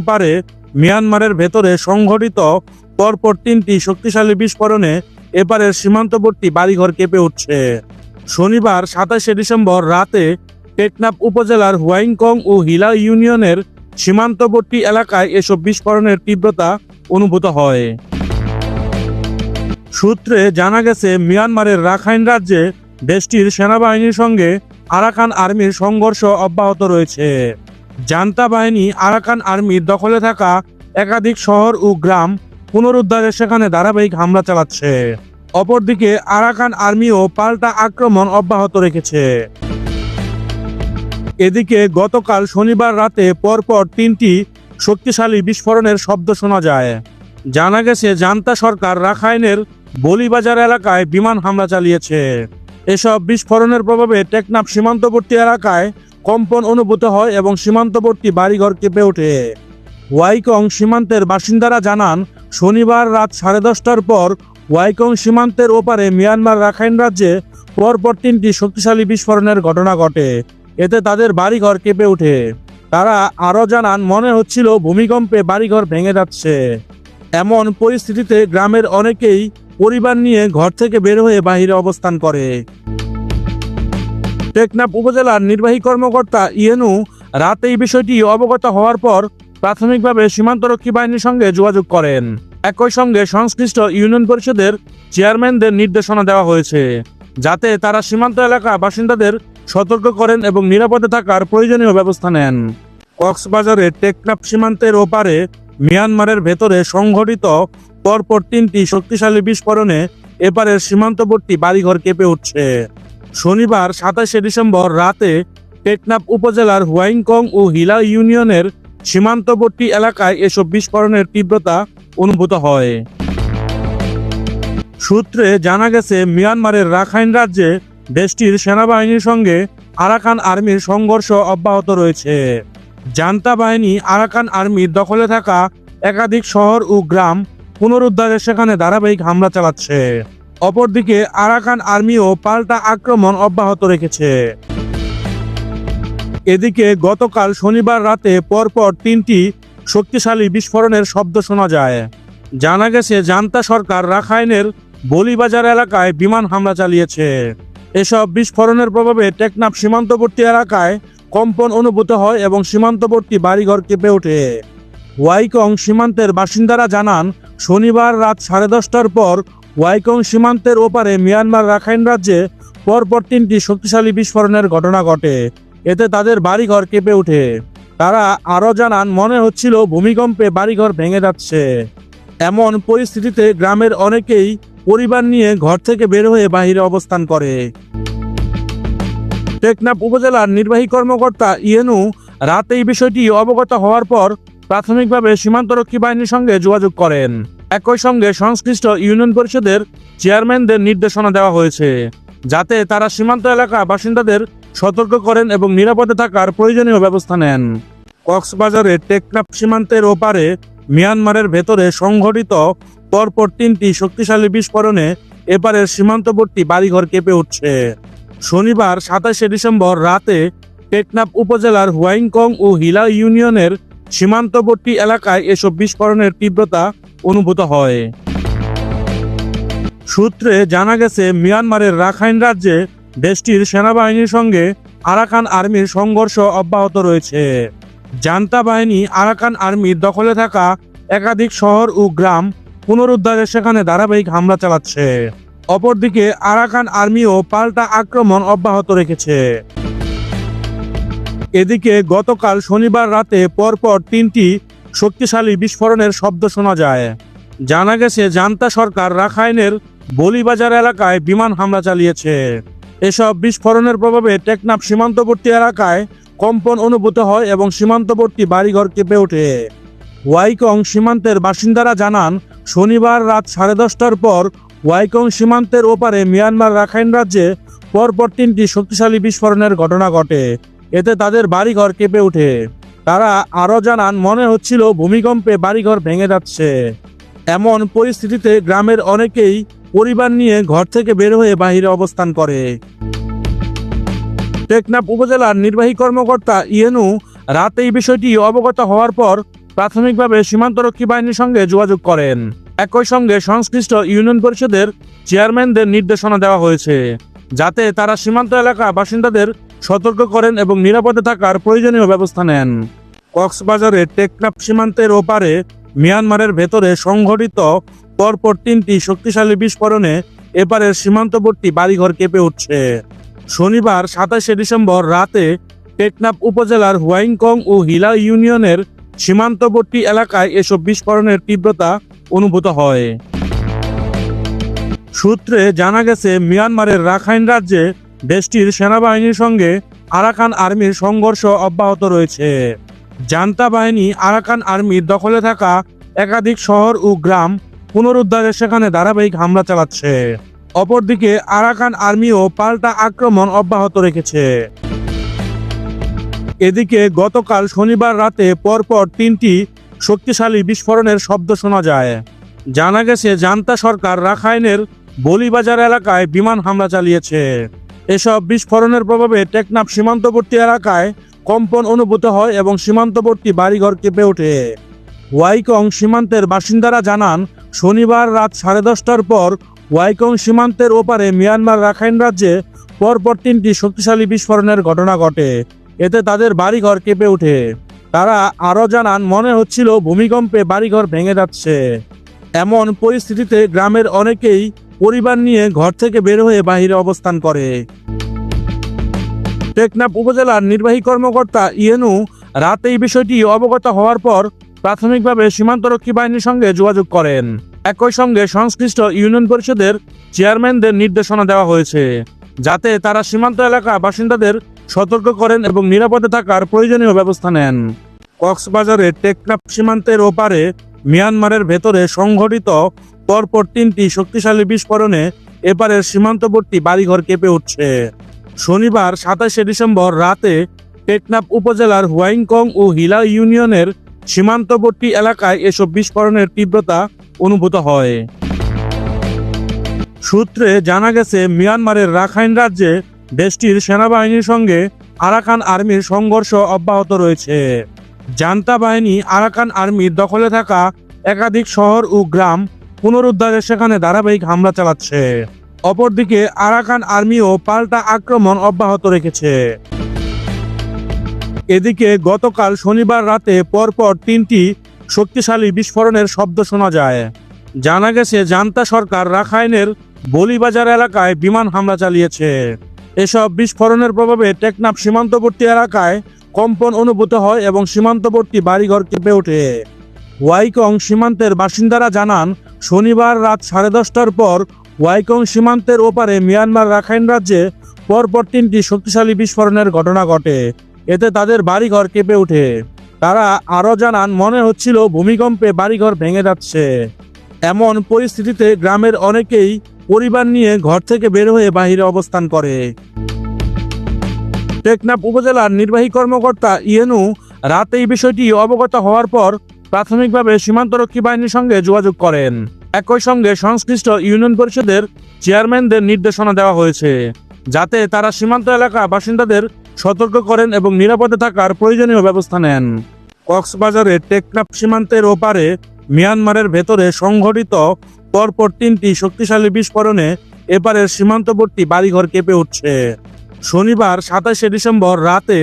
ওপারে মিয়ানমারের ভেতরে সংঘটিত পরপর তিনটি শক্তিশালী বিস্ফোরণে এপারের সীমান্তবর্তী বাড়িঘর কেঁপে উঠছে। শনিবার সাতাশে ডিসেম্বর রাতে টেকনাপ উপজেলার হুয়াইংকং ও হিলা ইউনিয়নের সীমান্তবর্তী এলাকায় এসব বিস্ফোরণের তীব্রতা অনুভূত হয়। সূত্রে জানা গেছে, মিয়ানমারের রাখাইন রাজ্যে দেশটির সেনাবাহিনীর সঙ্গে আরাকান আর্মির সংঘর্ষ অব্যাহত রয়েছে। জান্তা বাহিনী আরাকান আর্মির দখলে থাকা একাধিক শহর ও গ্রাম পুনরুদ্ধারে সেখানে ধারাবাহিক হামলা চালাচ্ছে। অপরদিকে আরাকান আর্মিও পাল্টা আক্রমণ অব্যাহত রেখেছে। এদিকে গতকাল শনিবার রাতে পরপর তিনটি শক্তিশালী বিস্ফোরণের শব্দ শোনা যায়। জানা গেছে, জান্তা সরকার রাখাইনের বলিবাজার এলাকায় বিমান হামলা চালিয়েছে। এসব বিস্ফোরণের প্রভাবে টেকনাফ সীমান্তবর্তী এলাকায় কম্পন অনুভূত হয় এবং সীমান্তবর্তী বাড়িঘর কেঁপে ওঠে। ওয়াইকং সীমান্তের বাসিন্দারা জানান, শনিবার রাত সাড়ে দশটার পর ওয়াইকং সীমান্তের ওপারে মিয়ানমার রাখাইন রাজ্যে পরপর তিনটি শক্তিশালী বিস্ফোরণের ঘটনা ঘটে। এতে তাদের বাড়িঘর কেঁপে ওঠে। তারা আরও জানান, মনে হচ্ছিল ভূমিকম্পে বাড়িঘর ভেঙে যাচ্ছে। এমন পরিস্থিতিতে গ্রামের অনেকেই পরিবার নিয়ে ঘর থেকে বের হয়ে বাহিরে অবস্থান করে। টেকনাফ উপজেলার নির্বাহী কর্মকর্তা ইয়েনু রাতে এই বিষয়টি অবগত হওয়ার পর প্রাথমিকভাবে সীমান্তরক্ষী বাহিনীর সঙ্গে যোগাযোগ করেন। একই সঙ্গে সংশ্লিষ্ট ইউনিয়ন পরিষদের চেয়ারম্যানদের নির্দেশনা দেওয়া হয়েছে, যাতে তারা সীমান্ত এলাকা বাসিন্দাদের সতর্ক করেন এবং নিরাপদে থাকার প্রয়োজনীয় ব্যবস্থা নেন। কক্সবাজারে টেকনাফ সীমান্তের ওপারে মিয়ানমারের ভেতরে সংঘটিত পরপর তিনটি শক্তিশালী বিস্ফোরণে এপারের সীমান্তবর্তী বাড়িঘর কেঁপে উঠছে। শনিবার সাতাশে ডিসেম্বর রাতে টেকনাফ উপজেলার হুয়াইংকং ও হিলা ইউনিয়নের সীমান্তবর্তী এলাকায় এসব বিস্ফোরণের তীব্রতা অনুভূত হয়। সূত্রে জানা গেছে, মিয়ানমারের রাখাইন রাজ্যে দেশটির সেনাবাহিনীর সঙ্গে আরাকান আর্মির সংঘর্ষ অব্যাহত রয়েছে। জান্তা বাহিনী আরাকান আর্মির দখলে থাকা একাধিক শহর ও গ্রাম পুনরুদ্ধারে সেখানে ধারাবাহিক হামলা চালাচ্ছে। অপরদিকে আরাকান আর্মিও পাল্টা আক্রমণ অব্যাহত রেখেছে। এদিকে গতকাল শনিবার রাতে পরপর তিনটি শক্তিশালী বিস্ফোরণের শব্দ শোনা যায়। জানা গেছে, জান্তা সরকার রাখাইনের বলিবাজার এলাকায় বিমান হামলা চালিয়েছে। এসব বিস্ফোরণের প্রভাবে টেকনাফ সীমান্তবর্তী এলাকায় কম্পন অনুভূত হয় এবং সীমান্তবর্তী বাড়িঘর কেঁপে ওঠে। ওয়াইকং সীমান্তের বাসিন্দারা জানান, শনিবার রাত সাড়ে দশটার পর ওয়াইকং সীমান্তের ওপারে মিয়ানমার রাখাইন রাজ্যে পরপর তিনটি শক্তিশালী বিস্ফোরণের ঘটনা ঘটে। এতে তাদের বাড়িঘর কেঁপে ওঠে। তারা আরও জানান, মনে হচ্ছিল ভূমিকম্পে বাড়িঘর ভেঙে যাচ্ছে। এমন পরিস্থিতিতে গ্রামের অনেকেই পরিবার নিয়ে ঘর থেকে বের হয়ে বাহিরে অবস্থান করে। টেকনাফ উপজেলার নির্বাহী কর্মকর্তা ইয়েনু রাতে এই বিষয়টি অবগত হওয়ার পর প্রাথমিকভাবে সীমান্তরক্ষী বাহিনীর সঙ্গে যোগাযোগ করেন। একই সঙ্গে সংশ্লিষ্ট ইউনিয়ন পরিষদের চেয়ারম্যানদের নির্দেশনা দেওয়া হয়েছে, যাতে তারা সীমান্ত এলাকা বাসিন্দাদের সতর্ক করেন এবং নিরাপদে থাকার প্রয়োজনীয় ব্যবস্থা নেন। কক্সবাজারে টেকনাফ সীমান্তের ওপারে মিয়ানমারের ভেতরে সংঘটিত পরপর তিনটি শক্তিশালী বিস্ফোরণে এপারের সীমান্তবর্তী বাড়িঘর কেঁপে উঠছে। শনিবার সাতাশে ডিসেম্বর রাতে টেকনাফ উপজেলার হুয়াইংকং ও হিলা ইউনিয়নের সীমান্তবর্তী এলাকায় এসব বিস্ফোরণের তীব্রতা অনুভূত হয়। সূত্রে জানা গেছে, মিয়ানমারের রাখাইন রাজ্যে দেশটির সেনাবাহিনীর সঙ্গে আরাকান আর্মির সংঘর্ষ অব্যাহত রয়েছে। জান্তা বাহিনী আরাকান আর্মির দখলে থাকা একাধিক শহর ও গ্রাম পুনরুদ্ধারে সেখানে ধারাবাহিক হামলা চালাচ্ছে। অপরদিকে, আরাকান আর্মিও পাল্টা আক্রমণ অব্যাহত রেখেছে। এদিকে, গতকাল শনিবার রাতে পরপর তিনটি শক্তিশালী বিস্ফোরণের শব্দ শোনা যায়। জানা গেছে, জান্তা সরকার রাখাইনের বলিবাজার এলাকায় বিমান হামলা চালিয়েছে। এসব বিস্ফোরণের প্রভাবে টেকনাফ সীমান্তবর্তী এলাকায় কম্পন অনুভূত হয় এবং সীমান্তবর্তী বাড়িঘর কেঁপে ওঠে। ওয়াইকং সীমান্তের বাসিন্দারা জানান, শনিবার রাত সাড়ে দশটার পর ওয়াইকং সীমান্তের ওপারে মিয়ানমার রাখাইন রাজ্যে পরপর তিনটি শক্তিশালী বিস্ফোরণের ঘটনা ঘটে। এতে তাদের বাড়িঘর কেঁপে ওঠে। তারা আরও জানান, মনে হচ্ছিল ভূমিকম্পে বাড়িঘর ভেঙে যাচ্ছে। এমন পরিস্থিতিতে গ্রামের অনেকেই পরিবার নিয়ে ঘর থেকে বের হয়ে বাহিরে অবস্থান করে। টেকনাফ উপজেলার নির্বাহী কর্মকর্তা ইয়েনু রাতে এই বিষয়টি অবগত হওয়ার পর প্রাথমিকভাবে সীমান্তরক্ষী বাহিনীর সঙ্গে যোগাযোগ করেন। একই সঙ্গে সংশ্লিষ্ট ইউনিয়ন পরিষদের চেয়ারম্যানদের নির্দেশনা দেওয়া হয়েছে, যাতে তারা সীমান্ত এলাকা বাসিন্দাদের সতর্ক করেন এবং নিরাপদে থাকার প্রয়োজনীয় ব্যবস্থা নেন। কক্সবাজারের টেকনাফ সীমান্তের ওপারে মিয়ানমারের ভেতরে সংঘটিত পরপর তিনটি শক্তিশালী বিস্ফোরণে এপারের সীমান্তবর্তী বাড়িঘর কেঁপে উঠছে। শনিবার সাতাশে ডিসেম্বর রাতে টেকনাফ উপজেলার হুয়াইংকং ও হিলা ইউনিয়নের সীমান্তবর্তী এলাকায় এসব বিস্ফোরণের তীব্রতা অনুভূত হয়। সূত্রে জানা গেছে, মিয়ানমারের রাখাইন রাজ্যে দেশটির সেনাবাহিনীর সঙ্গে আরাকান আর্মির সংঘর্ষ অব্যাহত রয়েছে। জান্তা বাহিনী আরাকান আর্মির দখলে থাকা একাধিক শহর ও গ্রাম পুনরুদ্ধারে সেখানে ধারাবাহিক হামলা চালাচ্ছে। অপরদিকে আরাকান আর্মিও পাল্টা আক্রমণ অব্যাহত রেখেছে। এদিকে গতকাল শনিবার রাতে পরপর তিনটি শক্তিশালী বিস্ফোরণের শব্দ শোনা যায়। জানা গেছে জান্তা সরকার রাখাইনের বলিবাজার এলাকায় বিমান হামলা চালিয়েছে। এসব বিস্ফোরণের প্রভাবে টেকনাফ সীমান্তবর্তী এলাকায় কম্পন অনুভূত হয় এবং সীমান্তবর্তী বাড়িঘর কেঁপে ওঠে। ওয়াইকং সীমান্তের বাসিন্দারা জানান, শনিবার রাত সাড়ে দশটার পর ওয়াইকং সীমান্তের ওপারে মিয়ানমার রাখাইন রাজ্যে পরপর তিনটি শক্তিশালী বিস্ফোরণের ঘটনা ঘটে। এতে তাদের বাড়িঘর কেঁপে ওঠে। তারা আরও জানান, মনে হচ্ছিল ভূমিকম্পে বাড়িঘর ভেঙে যাচ্ছে। এমন পরিস্থিতিতে গ্রামের অনেকেই পরিবার নিয়ে ঘর থেকে বের হয়ে বাহিরে অবস্থান করে। টেকনাফ উপজেলার নির্বাহী কর্মকর্তা ইয়েনু রাতে এই বিষয়টি অবগত হওয়ার পর প্রাথমিকভাবে সীমান্তরক্ষী বাহিনীর সঙ্গে যোগাযোগ করেন। একই সঙ্গে সংশ্লিষ্ট ইউনিয়ন পরিষদের চেয়ারম্যানদের নির্দেশনা দেওয়া হয়েছে, যাতে তারা সীমান্ত এলাকা বাসিন্দাদের সতর্ক করেন এবং নিরাপদে থাকার প্রয়োজনীয় ব্যবস্থা নেন। কক্সবাজারের টেকনাফ সীমান্তের ওপারে মিয়ানমারের ভেতরে সংঘটিত পরপর তিনটি শক্তিশালী বিস্ফোরণে এপারের সীমান্তবর্তী বাড়িঘর কেঁপে উঠছে। শনিবার সাতাশে ডিসেম্বর রাতে টেকনাফ উপজেলার হুয়াইংকং ও হিলা ইউনিয়নের সীমান্তবর্তী এলাকায় এসব বিস্ফোরণের তীব্রতা অনুভূত হয়। সূত্রে জানা গেছে, মিয়ানমারের রাখাইন রাজ্যে দেশটির সেনাবাহিনীর সঙ্গে আরাকান আর্মির সংঘর্ষ অব্যাহত রয়েছে। জান্তা বাহিনী আরাকান আর্মির দখলে থাকা একাধিক শহর ও গ্রাম পুনরুদ্ধারে সেখানে ধারাবাহিক হামলা চালাচ্ছে। অপরদিকে আরাকান আর্মিও পাল্টা আক্রমণ অব্যাহত রেখেছে। এদিকে গতকাল শনিবার রাতে পরপর তিনটি শক্তিশালী বিস্ফোরণের শব্দ শোনা যায়। জানা গেছে, জান্তা সরকার রাখাইনের বলিবাজার এলাকায় বিমান হামলা চালিয়েছে। এসব বিস্ফোরণের প্রভাবে টেকনাফ সীমান্তবর্তী এলাকায় কম্পন অনুভূত হয় এবং সীমান্তবর্তী বাড়িঘর কেঁপে ওঠে। ওয়াইকং সীমান্তের বাসিন্দারা জানান, শনিবার রাত সাড়ে দশটার পর ওয়াইকং সীমান্তের ওপারে মিয়ানমার রাখাইন রাজ্যে পরপর তিনটি শক্তিশালী বিস্ফোরণের ঘটনা ঘটে। এতে তাদের বাড়িঘর কেঁপে ওঠে। তারা আরও জানান, মনে হচ্ছিল ভূমিকম্পে বাড়িঘর ভেঙে যাচ্ছে। এমন পরিস্থিতিতে গ্রামের অনেকেই পরিবার নিয়ে ঘর থেকে বের হয়ে বাহিরে অবস্থান করে। টেকনাফ উপজেলার নির্বাহী কর্মকর্তা ইয়েনু রাতে এই বিষয়টি অবগত হওয়ার পর প্রাথমিকভাবে সীমান্তরক্ষী বাহিনীর সঙ্গে যোগাযোগ করেন। একই সঙ্গে সংশ্লিষ্ট ইউনিয়ন পরিষদের চেয়ারম্যানদের নির্দেশনা দেওয়া হয়েছে, যাতে তারা সীমান্ত এলাকা বাসিন্দাদের সতর্ক করেন এবং নিরাপদে থাকার প্রয়োজনীয় ব্যবস্থা নেন। কক্সবাজারের টেকনাফ সীমান্তের ওপারে মিয়ানমারের ভেতরে সংঘটিত পরপর তিনটি শক্তিশালী বিস্ফোরণে এপারের সীমান্তবর্তী বাড়িঘর কেঁপে উঠছে। শনিবার সাতাশে ডিসেম্বর রাতে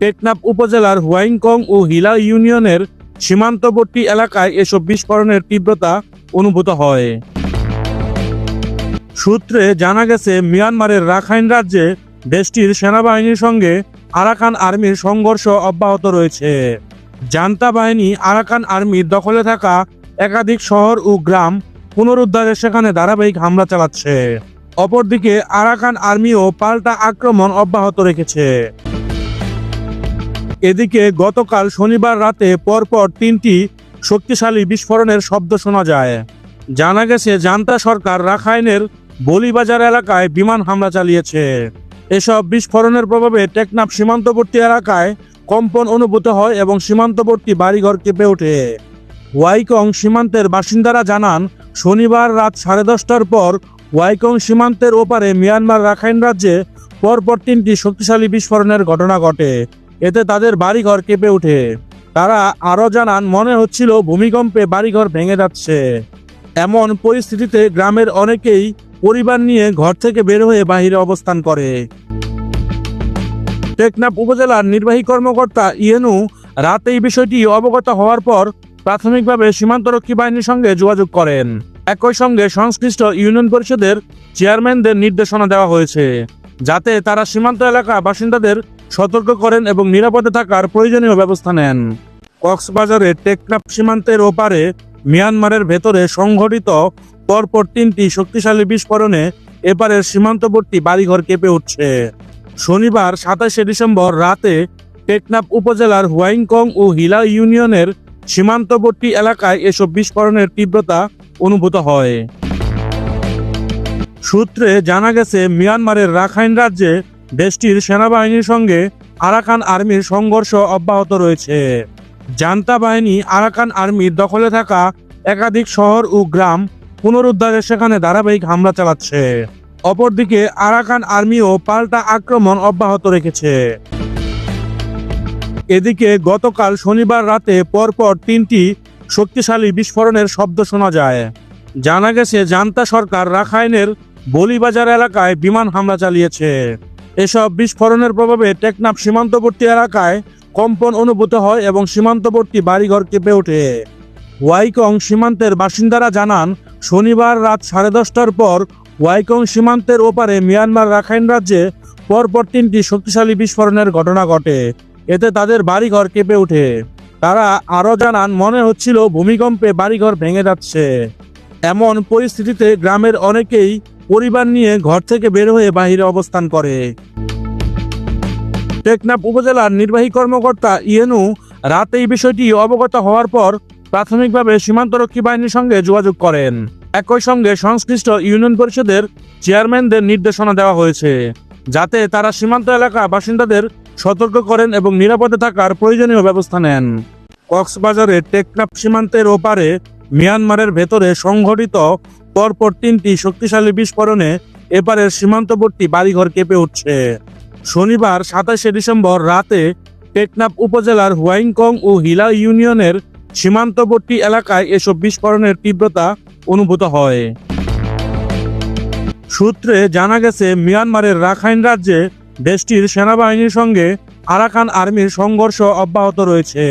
টেকনাফ উপজেলার হুয়াইংকং ও হিলা ইউনিয়নের সীমান্তবর্তী এলাকায় এসব বিস্ফোরণের তীব্রতা অনুভূত হয়। সূত্রে জানা গেছে, মিয়ানমারের রাখাইন রাজ্যে দেশটির সেনাবাহিনীর সঙ্গে আরাকান আর্মির সংঘর্ষ অব্যাহত রয়েছে। জান্তা বাহিনী আরাকান আর্মির দখলে থাকা একাধিক শহর ও গ্রাম পুনরুদ্ধারে সেখানে ধারাবাহিক হামলা চালাচ্ছে। অপরদিকে, আরাকান আর্মিও পাল্টা আক্রমণ অব্যাহত রেখেছে। এদিকে গতকাল শনিবার রাতে পরপর তিনটি শক্তিশালী বিস্ফোরণের শব্দ শোনা যায়। জানা গেছে, জান্তা সরকার রাখাইনের বলিবাজার এলাকায় বিমান হামলা চালিয়েছে। এসব বিস্ফোরণের প্রভাবে টেকনাফ সীমান্তবর্তী এলাকায় কম্পন অনুভূত হয় এবং সীমান্তবর্তী বাড়িঘর কেঁপে ওঠে। ওয়াইকং সীমান্তের বাসিন্দারা জানান, শনিবার রাত সাড়ে দশটার পর ওয়াইকং সীমান্তের ওপারে মিয়ানমার রাখাইন রাজ্যে পরপর তিনটি শক্তিশালী বিস্ফোরণের ঘটনা ঘটে। এতে তাদের বাড়িঘর কেঁপে ওঠে। তারা আরও জানান, মনে হচ্ছিল ভূমিকম্পে বাড়িঘর ভেঙে যাচ্ছে। এমন পরিস্থিতিতে গ্রামের অনেকেই পরিবার নিয়ে ঘর থেকে বের হয়ে বাহিরে অবস্থান করে। টেকনাফ উপজেলার নির্বাহী কর্মকর্তা ইয়েনু রাত এই বিষয়টি অবগত হওয়ার পর প্রাথমিকভাবে সীমান্তরক্ষী বাহিনীর সঙ্গে যোগাযোগ করেন। একই সঙ্গে সংশ্লিষ্ট ইউনিয়ন পরিষদের চেয়ারম্যানদের নির্দেশনা দেওয়া হয়েছে, যাতে তারা সীমান্ত এলাকা বাসিন্দাদের সতর্ক করেন এবং নিরাপদে থাকার প্রয়োজনীয় ব্যবস্থা নেন। কক্সবাজারের টেকনাফ সীমান্তের ওপারে মিয়ানমারের ভেতরে সংঘটিত পরপর তিনটি শক্তিশালী বিস্ফোরণে এপারের সীমান্তবর্তী বাড়িঘর কেঁপে উঠছে। শনিবার সাতাশে ডিসেম্বর রাতে টেকনাফ উপজেলার হুয়াইংকং ও হিলা ইউনিয়নের সীমান্তবর্তী এলাকায় এসব বিস্ফোরণের তীব্রতা অনুভূত হয়। সূত্রে জানা গেছে, মিয়ানমারের রাখাইন রাজ্যে দেশটির সেনাবাহিনীর সঙ্গে আরাকান আর্মির সংঘর্ষ অব্যাহত রয়েছে। জান্তা বাহিনী আরাকান আর্মির দখলে থাকা একাধিক শহর ও গ্রাম পুনরুদ্ধারে সেখানে ধারাবাহিক হামলা চালাচ্ছে। অপরদিকে আরাকান আর্মিও পাল্টা আক্রমণ অব্যাহত রেখেছে। এদিকে গতকাল শনিবার রাতে পরপর তিনটি শক্তিশালী বিস্ফোরণের শব্দ শোনা যায়। জানা গেছে জান্তা সরকার রাখাইনের বলিবাজার এলাকায় বিমান হামলা চালিয়েছে। এসব বিস্ফোরণের প্রভাবে টেকনাফ সীমান্তবর্তী এলাকায় কম্পন অনুভূত হয় এবং সীমান্তবর্তী বাড়িঘর কেঁপে ওঠে। ওয়াইকং সীমান্তের বাসিন্দারা জানান, শনিবার রাত সাড়ে দশটার পর ওয়াইকং সীমান্তের ওপারে মিয়ানমার রাখাইন রাজ্যে পরপর তিনটি শক্তিশালী বিস্ফোরণের ঘটনা ঘটে। এতে তাদের বাড়িঘর কেঁপে ওঠে। তারা আরও জানান, মনে হচ্ছিল ভূমিকম্পে বাড়িঘর ভেঙে যাচ্ছে। এমন পরিস্থিতিতে গ্রামের অনেকেই পরিবার নিয়ে ঘর থেকে বের হয়ে বাহিরে অবস্থান করে। টেকনাফ উপজেলার নির্বাহী কর্মকর্তা ইয়েনু রাত এই বিষয়টি অবগত হওয়ার পর প্রাথমিকভাবে সীমান্তরক্ষী বাহিনীর সঙ্গে যোগাযোগ করেন। একই সঙ্গে সংশ্লিষ্ট ইউনিয়ন পরিষদের চেয়ারম্যানদের নির্দেশনা দেওয়া হয়েছে, যাতে তারা সীমান্ত এলাকা বাসিন্দাদের সতর্ক করেন এবং নিরাপদে থাকার প্রয়োজনীয় ব্যবস্থা নেন। কক্সবাজারের টেকনাফ সীমান্তের ওপারে মিয়ানমারের ভেতরে সংঘটিত পরপর তিনটি শক্তিশালী বিস্ফোরণে এপারের সীমান্তবর্তী বাড়িঘর কেঁপে উঠছে। শনিবার সাতাশে ডিসেম্বর রাতে টেকনাফ উপজেলার হুয়াইংকং ও হিলা ইউনিয়নের সীমান্তবর্তী এলাকায় এসব বিস্ফোরণের তীব্রতা অনুভূত হয়। সূত্রে জানা গেছে, মিয়ানমারের রাখাইন রাজ্যে দেশটির সেনাবাহিনীর সঙ্গে আরাকান আর্মির সংঘর্ষ অব্যাহত রয়েছে।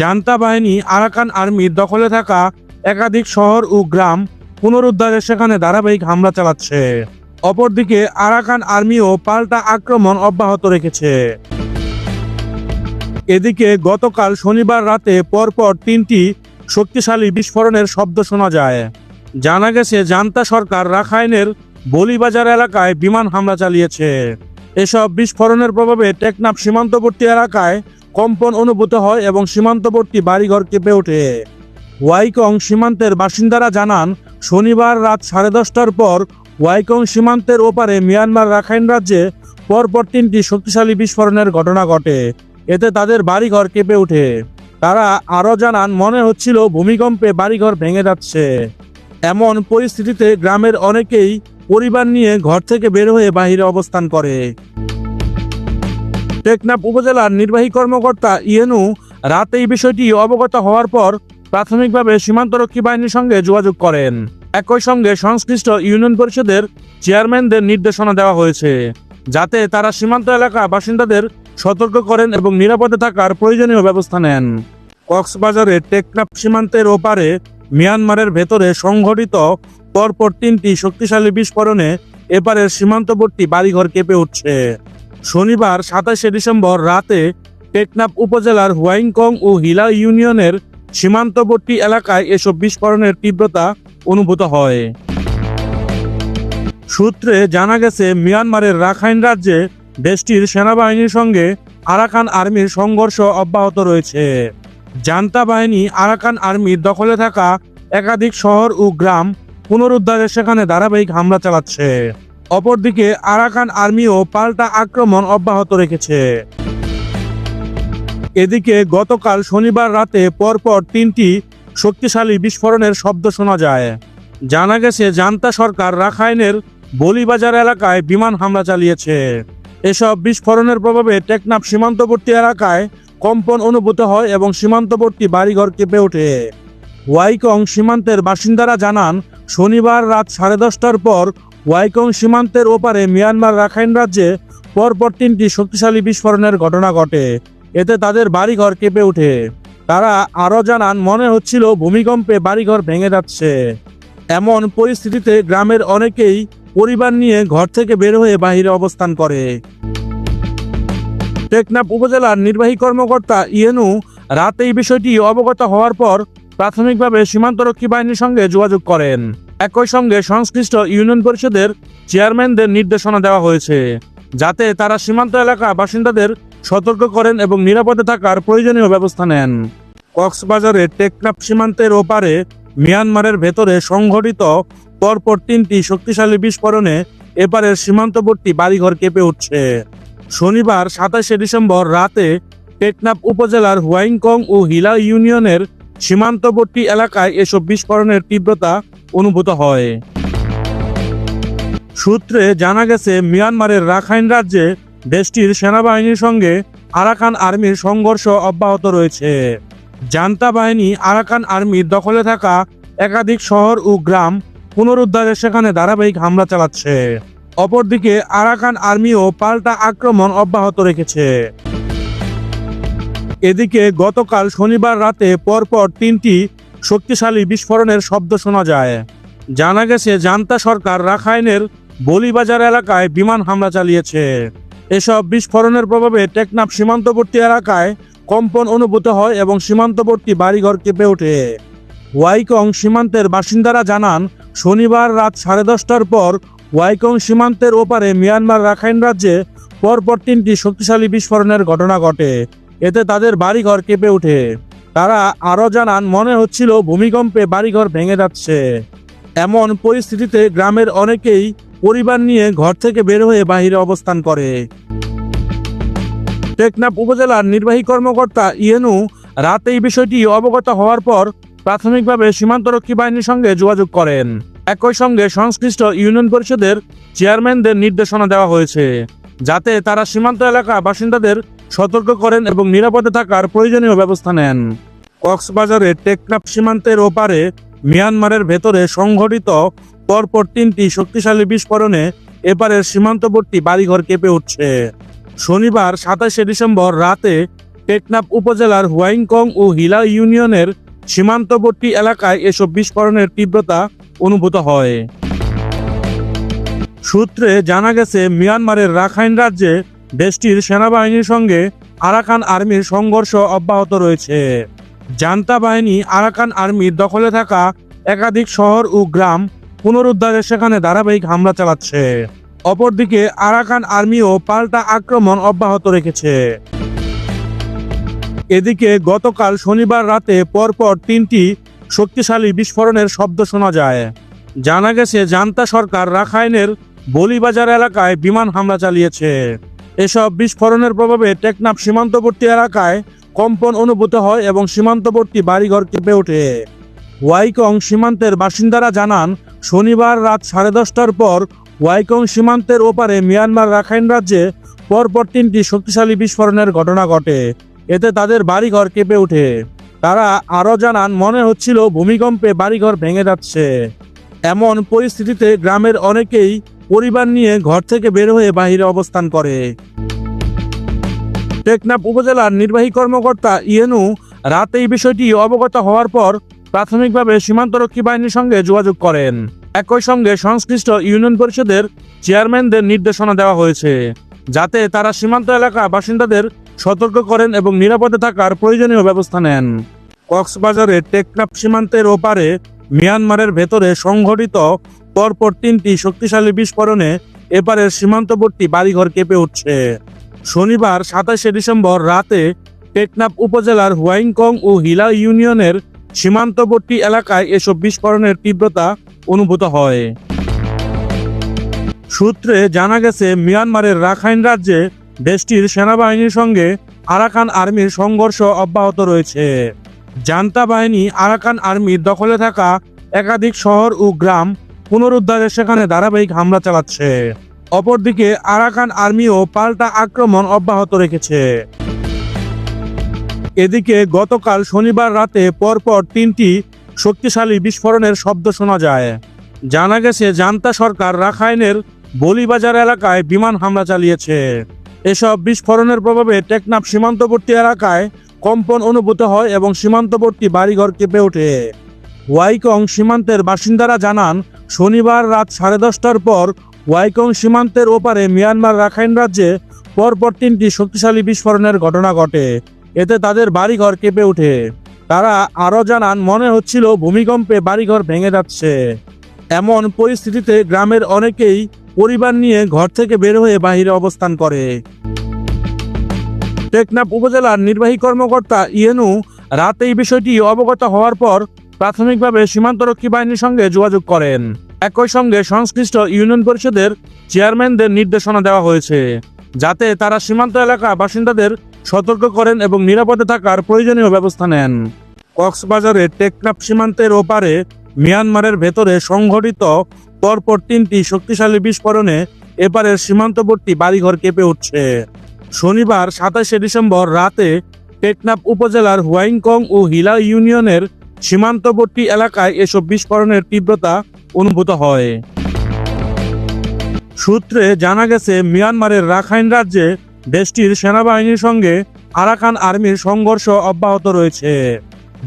জান্তা বাহিনী আরাকান আর্মির দখলে থাকা একাধিক শহর ও গ্রাম পুনরুদ্ধারে সেখানে ধারাবাহিক হামলা চালাচ্ছে। অপরদিকে আরাকান আর্মিও পাল্টা আক্রমণ অব্যাহত রেখেছে। এদিকে গতকাল শনিবার রাতে পরপর তিনটি শক্তিশালী বিস্ফোরণের শব্দ শোনা যায়। জানা গেছে, জান্তা সরকার রাখাইনের বলিবাজার এলাকায় বিমান হামলা চালিয়েছে। এসব বিস্ফোরণের প্রভাবে টেকনাফ সীমান্তবর্তী এলাকায় কম্পন অনুভূত হয় এবং সীমান্তবর্তী বাড়িঘর কেঁপে ওঠে। ওয়াইকং সীমান্তের বাসিন্দারা জানান, শনিবার রাত সাড়ে দশটার পর ওয়াইকং সীমান্তের ওপারে মিয়ানমার রাখাইন রাজ্যে পরপর তিনটি শক্তিশালী বিস্ফোরণের ঘটনা ঘটে। এতে তাদের বাড়িঘর কেঁপে ওঠে। তারা আরও জানান, মনে হচ্ছিল ভূমিকম্পে বাড়িঘর ভেঙে যাচ্ছে। এমন পরিস্থিতিতে গ্রামের অনেকেই পরিবার নিয়ে ঘর থেকে বের হয়ে বাহিরে অবস্থান করে। টেকনাফ উপজেলার নির্বাহী কর্মকর্তা ইয়েনু রাত এই বিষয়টি অবগত হওয়ার পর প্রাথমিকভাবে সীমান্তরক্ষী বাহিনীর সঙ্গে যোগাযোগ করেন। একই সঙ্গে সংশ্লিষ্ট ইউনিয়ন পরিষদের চেয়ারম্যানদের নির্দেশনা দেওয়া হয়েছে, যাতে তারা সীমান্ত এলাকা বাসিন্দাদের সতর্ক করেন এবং নিরাপদে থাকার প্রয়োজনীয় ব্যবস্থা নেন। কক্সবাজারের টেকনাফ সীমান্তের ওপারে মিয়ানমারের ভেতরে সংঘটিত পরপর তিনটি শক্তিশালী বিস্ফোরণে এপারের সীমান্তবর্তী বাড়িঘর কেঁপে উঠছে। শনিবার সাতাশে ডিসেম্বর রাতে টেকনাফ উপজেলার হুয়াইংকং ও হিলা ইউনিয়নের সীমান্তবর্তী এলাকায় এসব বিস্ফোরণের তীব্রতা অনুভূত হয়। সূত্রে জানা গেছে, মিয়ানমারের রাখাইন রাজ্যে দেশটির সেনাবাহিনীর সঙ্গে আরাকান আর্মির সংঘর্ষ অব্যাহত রয়েছে। জান্তা বাহিনী আরাকান আর্মির দখলে থাকা একাধিক শহর ও গ্রাম পুনরুদ্ধারে সেখানে ধারাবাহিক হামলা চালাচ্ছে। অপরদিকে, আরাকান আর্মিও পাল্টা আক্রমণ অব্যাহত রেখেছে। এদিকে গতকাল শনিবার রাতে পরপর তিনটি শক্তিশালী বিস্ফোরণের শব্দ শোনা যায়। জানা গেছে, জান্তা সরকার রাখাইনের বলিবাজার এলাকায় বিমান হামলা চালিয়েছে। এসব বিস্ফোরণের প্রভাবে টেকনাফ সীমান্তবর্তী এলাকায় কম্পন অনুভূত হয় এবং সীমান্তবর্তী বাড়িঘর কেঁপে ওঠে। ওয়াইকং সীমান্তের বাসিন্দারা জানান, শনিবার রাত সাড়ে দশটার পর ওয়াইকং সীমান্তের ওপারে মিয়ানমার রাখাইন রাজ্যে পরপর তিনটি শক্তিশালী বিস্ফোরণের ঘটনা ঘটে। এতে তাদের বাড়িঘর কেঁপে ওঠে। তারা আরও জানান, মনে হচ্ছিল ভূমিকম্পে বাড়িঘর ভেঙে যাচ্ছে। এমন পরিস্থিতিতে গ্রামের অনেকেই পরিবার নিয়ে ঘর থেকে বের হয়ে বাহিরে অবস্থান করে। টেকনাফ উপজেলার নির্বাহী কর্মকর্তা ইয়েনু রাত এই বিষয়টি অবগত হওয়ার পর প্রাথমিকভাবে সীমান্তরক্ষী বাহিনীর সঙ্গে যোগাযোগ করেন। একই সঙ্গে সংশ্লিষ্ট ইউনিয়ন পরিষদের চেয়ারম্যানদের নির্দেশনা দেওয়া হয়েছে, যাতে তারা সীমান্ত এলাকা বাসিন্দাদের সতর্ক করেন এবং নিরাপদে থাকার প্রয়োজনীয় ব্যবস্থা নেন। কক্সবাজারে টেকনাফ সীমান্তের ওপারে মিয়ানমারের ভেতরে সংঘটিত পরপর তিনটি শক্তিশালী বিস্ফোরণে এপারের সীমান্তবর্তী বাড়িঘর কেঁপে উঠছে। শনিবার সাতাশে ডিসেম্বর রাতে টেকনাফ উপজেলার হুয়াইংকং ও হিলা ইউনিয়নের সীমান্তবর্তী এলাকায় এসব বিস্ফোরণের তীব্রতা অনুভূত হয়। সূত্রে জানা গেছে, মিয়ানমারের রাখাইন রাজ্যে দেশটির সেনাবাহিনীর সঙ্গে আরাকান আর্মির সংঘর্ষ অব্যাহত রয়েছে। জান্তা বাহিনী আরাকান আর্মির দখলে থাকা একাধিক শহর ও গ্রাম পুনরুদ্ধারে সেখানে ধারাবাহিক হামলা চালাচ্ছে। অপরদিকে আরাকান আর্মিও পাল্টা আক্রমণ অব্যাহত রেখেছে। এদিকে গতকাল শনিবার রাতে পরপর তিনটি শক্তিশালী বিস্ফোরণের শব্দ শোনা যায়। জানা গেছে জান্তা সরকার রাখাইনের বলিবাজার এলাকায় বিমান হামলা চালিয়েছে। এসব বিস্ফোরণের প্রভাবে টেকনাফ সীমান্তবর্তী এলাকায় কম্পন অনুভূত হয় এবং সীমান্তবর্তী বাড়িঘর কেঁপে ওঠে। ওয়াইকং সীমান্তের বাসিন্দারা জানান, শনিবার রাত সাড়ে দশটার পর ওয়াইকং সীমান্তের ওপারে মিয়ানমার রাখাইন রাজ্যে পরপর তিনটি শক্তিশালী বিস্ফোরণের ঘটনা ঘটে। এতে তাদের বাড়িঘর কেঁপে ওঠে। তারা আরও জানান, মনে হচ্ছিল ভূমিকম্পে বাড়িঘর ভেঙে যাচ্ছে। এমন পরিস্থিতিতে গ্রামের অনেকেই পরিবার নিয়ে ঘর থেকে বের হয়ে বাহিরে অবস্থান করে। টেকনাফ উপজেলার নির্বাহী কর্মকর্তা ইয়েনু রাত এই বিষয়টি অবগত হওয়ার পর প্রাথমিকভাবে সীমান্তরক্ষী বাহিনীর সঙ্গে যোগাযোগ করেন। একই সঙ্গে সংশ্লিষ্ট ইউনিয়ন পরিষদের চেয়ারম্যানদের নির্দেশনা দেওয়া হয়েছে, যাতে তারা সীমান্ত এলাকা বাসিন্দাদের সতর্ক করেন এবং নিরাপদে থাকার প্রয়োজনীয় ব্যবস্থা নেন। কক্সবাজারে টেকনাফ সীমান্তের ওপারে মিয়ানমারের ভেতরে সংঘটিত পরপর তিনটি শক্তিশালী বিস্ফোরণে এপারের সীমান্তবর্তী বাড়িঘর কেঁপে উঠছে। শনিবার সাতাশে ডিসেম্বর রাতে টেকনাফ উপজেলার হুয়াইংকং ও হিলা ইউনিয়নের সীমান্তবর্তী এলাকায় এসব বিস্ফোরণের তীব্রতা অনুভূত হয়। সূত্রে জানা গেছে, মিয়ানমারের রাখাইন রাজ্যে দেশটির সেনাবাহিনীর সঙ্গে আরাকান আর্মির সংঘর্ষ অব্যাহত রয়েছে। জান্তা বাহিনী আরাকান আর্মির দখলে থাকা একাধিক শহর ও গ্রাম পুনরুদ্ধারে সেখানে ধারাবাহিক হামলা চালাচ্ছে। অপরদিকে আরাকান আর্মিও পাল্টা আক্রমণ অব্যাহত রেখেছে। এদিকে গতকাল শনিবার রাতে পরপর তিনটি শক্তিশালী বিস্ফোরণের শব্দ শোনা যায়। জানা গেছে, জান্তা সরকার রাখাইনের বলিবাজার এলাকায় বিমান হামলা চালিয়েছে। এসব বিস্ফোরণের প্রভাবে টেকনাফ সীমান্তবর্তী এলাকায় কম্পন অনুভূত হয় এবং সীমান্তবর্তী বাড়িঘর কেঁপে ওঠে। ওয়াইকং সীমান্তের বাসিন্দারা জানান, শনিবার রাত সাড়ে দশটার পর ওয়াইকং সীমান্তের ওপারে মিয়ানমার রাখাইন রাজ্যে পরপর তিনটি শক্তিশালী বিস্ফোরণের ঘটনা ঘটে। এতে তাদের বাড়িঘর কেঁপে ওঠে। তারা আরও জানান, মনে হচ্ছিল ভূমিকম্পে বাড়িঘর ভেঙে যাচ্ছে। এমন পরিস্থিতিতে গ্রামের অনেকেই পরিবার নিয়ে ঘর থেকে বের হয়ে বাহিরে অবস্থান করে। টেকনাফ উপজেলার নির্বাহী কর্মকর্তা ইয়েনু রাত এই বিষয়টি অবগত হওয়ার পর প্রাথমিকভাবে সীমান্তরক্ষী বাহিনীর সঙ্গে যোগাযোগ করেন। একই সঙ্গে সংশ্লিষ্ট ইউনিয়ন পরিষদের চেয়ারম্যানদের নির্দেশনা দেওয়া হয়েছে, যাতে তারা সীমান্ত এলাকা বাসিন্দাদের সতর্ক করেন এবং নিরাপদে থাকার প্রয়োজনীয় ব্যবস্থা নেন। কক্সবাজারে টেকনাফ সীমান্তের ওপারে মিয়ানমারের ভেতরে সংঘটিত পরপর তিনটি শক্তিশালী বিস্ফোরণে এপারের সীমান্তবর্তী বাড়িঘর কেঁপে উঠছে। শনিবার সাতাশে ডিসেম্বর রাতে টেকনাফ উপজেলার হুয়াইংকং ও হিলা ইউনিয়নের সীমান্তবর্তী এলাকায় এসব বিস্ফোরণের তীব্রতা অনুভূত হয়। সূত্রে জানা গেছে, মিয়ানমারের রাখাইন রাজ্যে দেশটির সেনাবাহিনীর সঙ্গে আরাকান আর্মির সংঘর্ষ অব্যাহত রয়েছে। জান্তা বাহিনী আরাকান আর্মির দখলে থাকা একাধিক শহর ও গ্রাম পুনরুদ্ধারে সেখানে ধারাবাহিক হামলা চালাচ্ছে। অপরদিকে, আরাকান আর্মিও পাল্টা আক্রমণ অব্যাহত রেখেছে। এদিকে গতকাল শনিবার রাতে পরপর তিনটি শক্তিশালী বিস্ফোরণের শব্দ শোনা যায়। জানা গেছে, জান্তা সরকার রাখাইনের বলিবাজার এলাকায় বিমান হামলা চালিয়েছে। এসব বিস্ফোরণের প্রভাবে টেকনাফ সীমান্তবর্তী এলাকায় কম্পন অনুভূত হয় এবং সীমান্তবর্তী বাড়িঘর কেঁপে ওঠে। ওয়াইকং সীমান্তের বাসিন্দারা জানান, শনিবার রাত সাড়ে দশটার পর ওয়াইকং সীমান্তের ওপারে মিয়ানমার রাখাইন রাজ্যে পরপর তিনটি শক্তিশালী বিস্ফোরণের ঘটনা ঘটে। এতে তাদের বাড়িঘর কেঁপে ওঠে। তারা আরও জানান, মনে হচ্ছিল ভূমিকম্পে বাড়িঘর ভেঙে যাচ্ছে। এমন পরিস্থিতিতে গ্রামের অনেকেই পরিবার নিয়ে ঘর থেকে বের হয়ে বাহিরে অবস্থান করে। টেকনাফ উপজেলার নির্বাহী কর্মকর্তা ইয়েনু রাত এই বিষয়টি অবগত হওয়ার পর প্রাথমিকভাবে সীমান্তরক্ষী বাহিনীর সঙ্গে যোগাযোগ করেন। একই সঙ্গে সংশ্লিষ্ট ইউনিয়ন পরিষদের চেয়ারম্যানদের নির্দেশনা দেওয়া হয়েছে, যাতে তারা সীমান্ত এলাকা বাসিন্দাদের সতর্ক করেন এবং নিরাপদে থাকার প্রয়োজনীয় ব্যবস্থা নেন। কক্সবাজারে টেকনাফ সীমান্তের ওপারে মিয়ানমারের ভেতরে সংঘটিত পরপর তিনটি শক্তিশালী বিস্ফোরণে এপারের সীমান্তবর্তী বাড়িঘর কেঁপে উঠছে। শনিবার সাতাশে ডিসেম্বর রাতে টেকনাফ উপজেলার হুয়াইংকং ও হিলা ইউনিয়নের সীমান্তবর্তী এলাকায় এসব বিস্ফোরণের তীব্রতা অনুভূত হয়। সূত্রে জানা গেছে, মিয়ানমারের রাখাইন রাজ্যে দেশটির সেনাবাহিনীর সঙ্গে আরাকান আর্মির সংঘর্ষ অব্যাহত রয়েছে।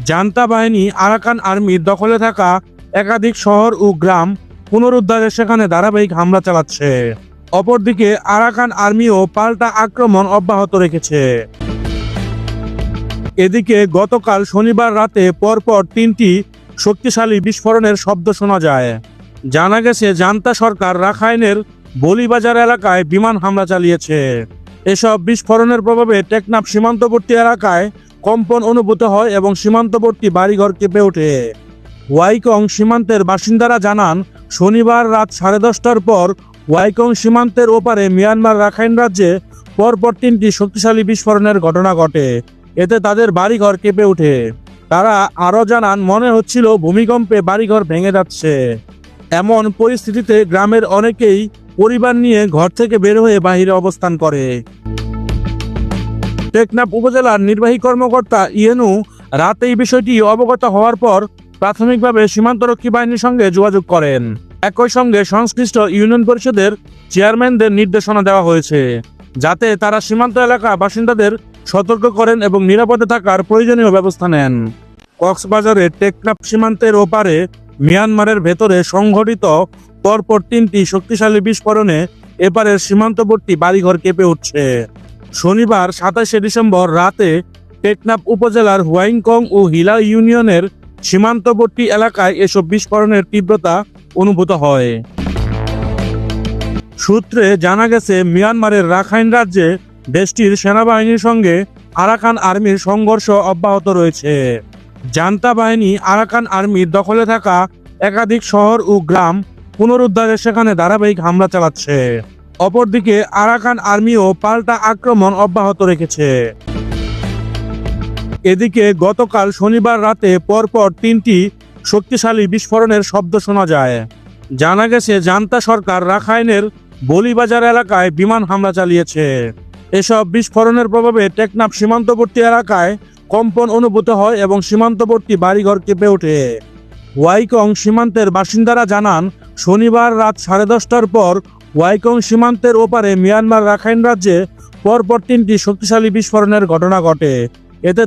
জান্তা বাহিনী আরাকান আর্মির দখলে থাকা একাধিক শহর ও গ্রাম পুনরুদ্ধারে সেখানে ধারাবাহিক হামলা চালাচ্ছে। অপরদিকে আরাকান আর্মিও পাল্টা আক্রমণ অব্যাহত রেখেছে। এদিকে গতকাল শনিবার রাতে পরপর তিনটি শক্তিশালী বিস্ফোরণের শব্দ শোনা যায়। জানা গেছে জান্তা সরকার রাখাইনের বলিবাজার এলাকায় বিমান হামলা চালিয়েছে। এসব বিস্ফোরণের প্রভাবে টেকনাফ সীমান্তবর্তী এলাকায় কম্পন অনুভূত হয় এবং সীমান্তবর্তী বাড়িঘর কেঁপে ওঠে। ওয়াইকং সীমান্তের বাসিন্দারা জানান, শনিবার রাত সাড়ে দশটার পর ওয়াইকং সীমান্তের ওপারে মিয়ানমার রাখাইন রাজ্যে পরপর তিনটি শক্তিশালী বিস্ফোরণের ঘটনা ঘটে। এতে তাদের বাড়িঘর কেঁপে ওঠে। তারা আরও জানান, মনে হচ্ছিল ভূমিকম্পে বাড়িঘর ভেঙে যাচ্ছে। এমন পরিস্থিতিতে গ্রামের অনেকেই পরিবার নিয়ে ঘর থেকে বের হয়ে বাহিরে অবস্থান করে। টেকনাফ উপজেলার নির্বাহী কর্মকর্তা ইয়েনু রাত এই বিষয়টি অবগত হওয়ার পর প্রাথমিকভাবে সীমান্তরক্ষী বাহিনীর সঙ্গে যোগাযোগ করেন। একই সঙ্গে সংশ্লিষ্ট ইউনিয়ন পরিষদের চেয়ারম্যানদের নির্দেশনা দেওয়া হয়েছে, যাতে তারা সীমান্ত এলাকা বাসিন্দাদের সতর্ক করেন এবং নিরাপদে থাকার প্রয়োজনীয় ব্যবস্থা নেন। কক্সবাজারে টেকনাফ সীমান্তের ওপারে মিয়ানমারের ভেতরে সংঘটিত পরপর তিনটি শক্তিশালী বিস্ফোরণে এপারের সীমান্তবর্তী বাড়িঘর কেঁপে উঠছে। শনিবার সাতাশে ডিসেম্বর রাতে টেকনাপ উপজেলার হুয়াইংকং ও হিলা ইউনিয়নের সীমান্তবর্তী এলাকায় এসব বিস্ফোরণের তীব্রতা অনুভূত হয়। সূত্রে জানা গেছে, মিয়ানমারের রাখাইন রাজ্যে দেশটির সেনাবাহিনীর সঙ্গে আরাকান আর্মির সংঘর্ষ অব্যাহত রয়েছে। জান্তা বাহিনী আরাকান আর্মির দখলে থাকা একাধিক শহর ও গ্রাম পুনরুদ্ধারে সেখানে ধারাবাহিক হামলা চালাচ্ছে। অপরদিকে আরাকান আর্মিও পাল্টা আক্রমণ অব্যাহত রেখেছে। এদিকে গতকাল শনিবার রাতে পরপর তিনটি শক্তিশালী বিস্ফোরণের শব্দ শোনা যায়। জানা গেছে, জান্তা সরকার রাখাইনের বলিবাজার এলাকায় বিমান হামলা চালিয়েছে। এসব বিস্ফোরণের প্রভাবে টেকনাফ সীমান্তবর্তী এলাকায় কম্পন অনুভূত হয় এবং সীমান্তবর্তী বাড়িঘর কেঁপে ওঠে। ওয়াইকং সীমান্তের বাসিন্দারা জানান, শনিবার রাত সাড়ে দশটার পর ওয়াইকং সীমান্তের ওপারে মিয়ানমার রাখাইন রাজ্যে পরপর তিনটি শক্তিশালী বিস্ফোরণের ঘটনা ঘটে। এতে